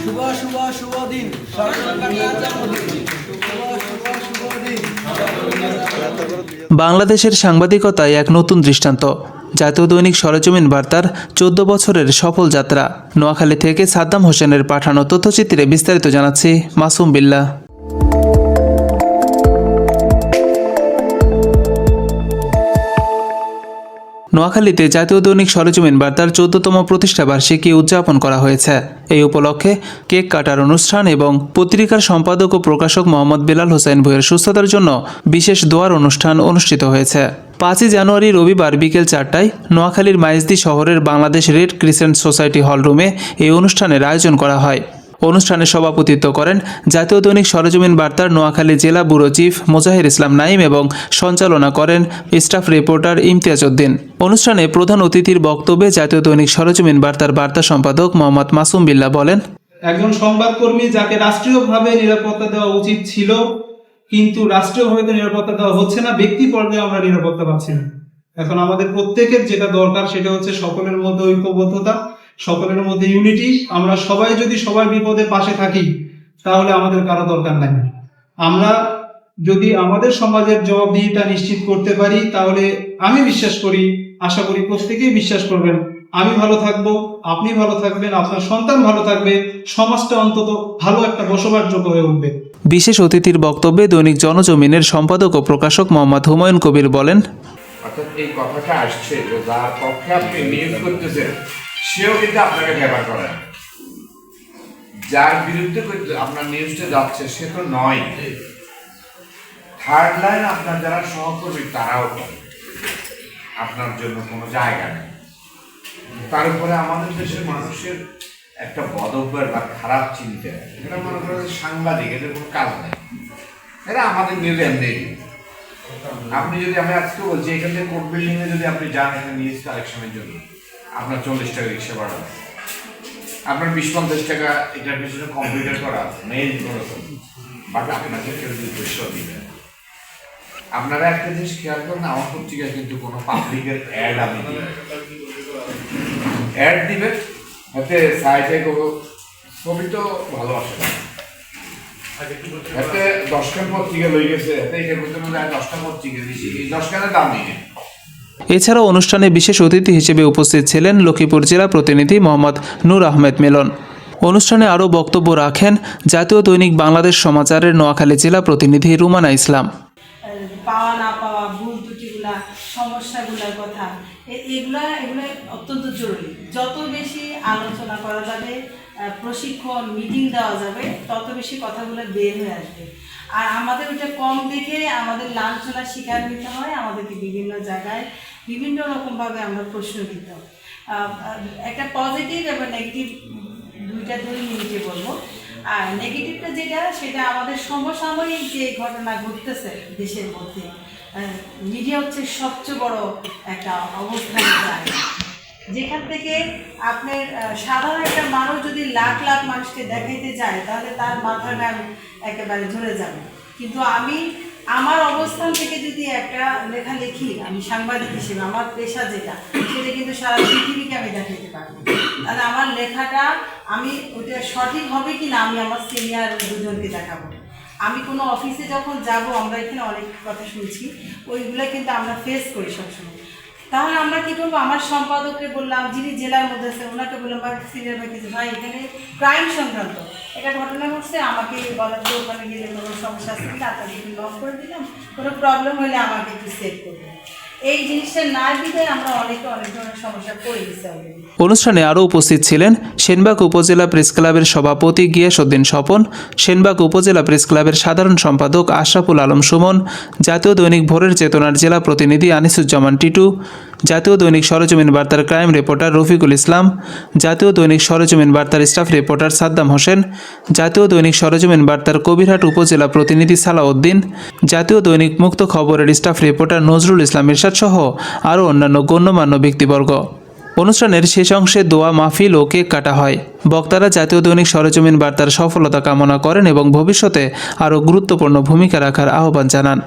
শুভ শুভ শুভ দিন। বাংলাদেশের সাংবাদিকতায় এক নতুন দৃষ্টান্ত। জাতীয় দৈনিক সরেজমিন বার্তার চোদ্দ বছরের সফল যাত্রা। নোয়াখালী থেকে সাদ্দাম হোসেনের পাঠানো তথ্যচিত্রে বিস্তারিত জানাচ্ছি মাসুম বিল্লাহ নোয়াখালীতে জাতীয় দৈনিক সরেজমিন বার্তার চোদ্দতম প্রতিষ্ঠা বার্ষিকী উদযাপন করা হয়েছে। এই উপলক্ষে কেক কাটার অনুষ্ঠান এবং পত্রিকার সম্পাদক ও প্রকাশক মোহাম্মদ বেলাল হোসেন ভুঁইয়ের সুস্থতার জন্য বিশেষ দোয়ার অনুষ্ঠান অনুষ্ঠিত হয়েছে। পাঁচই জানুয়ারি রবিবার বিকেল চারটায় নোয়াখালীর মাইজদি শহরের বাংলাদেশ রেড ক্রিসেন্ট সোসাইটি হলরুমে এই অনুষ্ঠানের আয়োজন করা হয়। অনুষ্ঠানে সভাপতিত্ব করেন জাতীয় দৈনিক সরজমিন বার্তার নোয়াখালী জেলা ব্যুরো চিফ মোজাহির ইসলাম নাইম এবং সঞ্চালনা করেন স্টাফ রিপোর্টার ইমতিয়াজ উদ্দিন। অনুষ্ঠানে প্রধান অতিথির বক্তব্যে জাতীয় দৈনিক সরজমিন বার্তার বার্তা সম্পাদক মোহাম্মদ মাসুম বিল্লাহ বলেন, একজন সংবাদকর্মী যাকে রাষ্ট্রীয়ভাবে নিরাপত্তা দেওয়া উচিত ছিল, কিন্তু রাষ্ট্রীয়ভাবে তো নিরাপত্তা দেওয়া হচ্ছে না, ব্যক্তি পর্যায়ে আমরা নিরাপত্তা পাচ্ছি না। এখন আমাদের প্রত্যেকের যেটা দরকার সেটা হচ্ছে সকলের মধ্যে ঐক্যবদ্ধতা সকলের মধ্যে ইউনিটি আমরা সবাই যদি সবার বিপদে পাশে থাকি তাহলে আমাদের কারও দরকার নাই। আমরা যদি আমাদের সমাজের জবাবদিহিতা নিশ্চিত করতে পারি তাহলে আমি বিশ্বাস করি আশা করি প্রত্যেকেই বিশ্বাস করবেন। আমি ভালো থাকব আপনি ভালো থাকবেন আপনার সন্তান ভালো থাকবে সমাজটা অন্তত ভালো একটা বসবাসযোগ্য হয়ে উঠবে। বিশেষ অতিথির বক্তব্যে দৈনিক জনজমিনের সম্পাদক ও প্রকাশক মোহাম্মদ হুমায়ুন কবির বলেন অর্থাৎ এই কথাটা আসছে যে যার পক্ষে আপনি নিয়োগ করতেছেন সেও কিন্তু আপনাকে ব্যবহার করে না। যার বিরুদ্ধে আপনার নিউজটা যাচ্ছে, সে তো নয়। থার্ড লাইন আপনার যারা সহকর্মী, তারাও। আপনার জন্য কোনো জায়গা নেই। তার উপরে আমাদের দেশের মানুষের একটা বদভ্যাস বা খারাপ চিন্তা। এটা মনে করে সাংবাদিক, এদের কোনো কাজ নেই। এরা আমাদের নিউজ এমনি। আপনি যদি, আমি আজকে বলছি, এখান থেকে কোর্ট বিল্ডিং এ যদি আপনি যান, এখানে নিউজ কালেকশনের জন্য। আপনার চল্লিশ টাকা রিক্সা ভাড়া। আপনার বিশ পঞ্চাশ টাকা এটার পিছনে কম্পিউটার করা মেইল করা বাট আপনাকে কেউ যদি উদ্দেশ্য দিবে। আপনারা একটা জিনিস খেয়াল করেন, আমার পত্রিকায় কিন্তু কোনো পাবলিকের অ্যাড আমি অ্যাড দিবে হাতে সাইডে কোনো ছবি তো ভালো আসে না। হাতে দশখান পত্রিকা লই গেছে হাতে এটার মধ্যে মধ্যে দশটা পত্রিকা দিছি এই দশখানের দাম নিয়ে। এছাড়াও অনুষ্ঠানে বিশেষ অতিথি হিসেবে উপস্থিত ছিলেন লক্ষ্মীপুর জেলা প্রতিনিধি মোহাম্মদ নূর আহমেদ মিলন। অনুষ্ঠানে আরও বক্তব্য রাখেন জাতীয় দৈনিক বাংলাদেশ সমাচারের নোয়াখালী জেলা প্রতিনিধি রুমানা ইসলাম। পাওয়া না পাওয়া, ভুল ত্রুটিগুলা, সমস্যাগুলোর কথা এগুলা, এগুলো অত্যন্ত জরুরি। যত বেশি আলোচনা করা যাবে প্রশিক্ষণ, মিটিং দেওয়া যাবে, তত বেশি কথাগুলো বের হয়ে আসবে। আর আমাদের ওটা কম দেখে আমাদের লাঞ্ছনার শিকার নিতে হয় আমাদেরকে বিভিন্ন জায়গায় বিভিন্ন রকমভাবে আমরা প্রশ্ন দিতে আহ, আহ, একটা পজিটিভ এবং নেগেটিভ দুইটা দুই মিনিটে বলব। আর নেগেটিভটা যেটা সেটা আমাদের সমসাময়িক যে ঘটনা ঘটতেছে দেশের মধ্যে মিডিয়া হচ্ছে সবচেয়ে বড় একটা অবস্থান যেখান থেকে আপনার সাধারণ একটা মানুষ যদি লাখ লাখ মানুষকে দেখাইতে যায় তাহলে তার মাথার ঘাম একেবারে ঝরে যাবে। কিন্তু আমি আমার অবস্থান থেকে যদি একটা লেখা লিখি আমি সাংবাদিক হিসেবে, আমার পেশা যেটা, সেটা কিন্তু সারা পৃথিবীকে আমি দেখাতে পারব। তাহলে আমার লেখাটা আমি ওইটা সঠিক হবে কি না আমি আমার সিনিয়র দুজনকে দেখাবো। আমি কোনো অফিসে যখন যাব, আমরা এখানে অনেক কথা শুনছি, ওইগুলো কিন্তু আমরা ফেস করি সবসময়। তাহলে আমরা কি করব আমার সম্পাদককে বললাম, যিনি জেলার মধ্যে আছে ওনাকে বললাম বা সিনিয়র বা কিছু, ভাই, এখানে ক্রাইম সংক্রান্ত একটা ঘটনা ঘটছে, আমাকে বলার যে ওখানে গেলে কোনো সমস্যা আছে তাড়াতাড়ি লক করে দিলাম, কোনো প্রবলেম হলে আমাকে একটু সেভ করবেন। অনুষ্ঠানে আরও উপস্থিত ছিলেন সেনবাগ উপজেলা প্রেস ক্লাবের সভাপতি গিয়াসউদ্দিন স্বপন, সেনবাগ উপজেলা প্রেস ক্লাবের সাধারণ সম্পাদক আশরাফুল আলম সুমন, জাতীয় দৈনিক ভোরের চেতনার জেলা প্রতিনিধি আনিসুজ্জামান টিটু জাতীয় দৈনিক সরজমিন বার্তার ক্রাইম রিপোর্টার রফিকুল ইসলাম, জাতীয় দৈনিক সরজমিন বার্তার স্টাফ রিপোর্টার সাদ্দাম হোসেন, জাতীয় দৈনিক সরজমিন বার্তার কবিরহাট উপজেলা প্রতিনিধি সালাউদ্দিন, জাতীয় দৈনিক মুক্ত খবরের স্টাফ রিপোর্টার নজরুল ইসলাম ইরশাদ সহ আরও অন্যান্য গণ্যমান্য ব্যক্তিবর্গ। অনুষ্ঠানের শেষ অংশে দোয়া মাহফিল ও কেক কাটা হয়। বক্তারা জাতীয় দৈনিক সরজমিন বার্তার সফলতা কামনা করেন এবং ভবিষ্যতে আরও গুরুত্বপূর্ণ ভূমিকা রাখার আহ্বান জানান।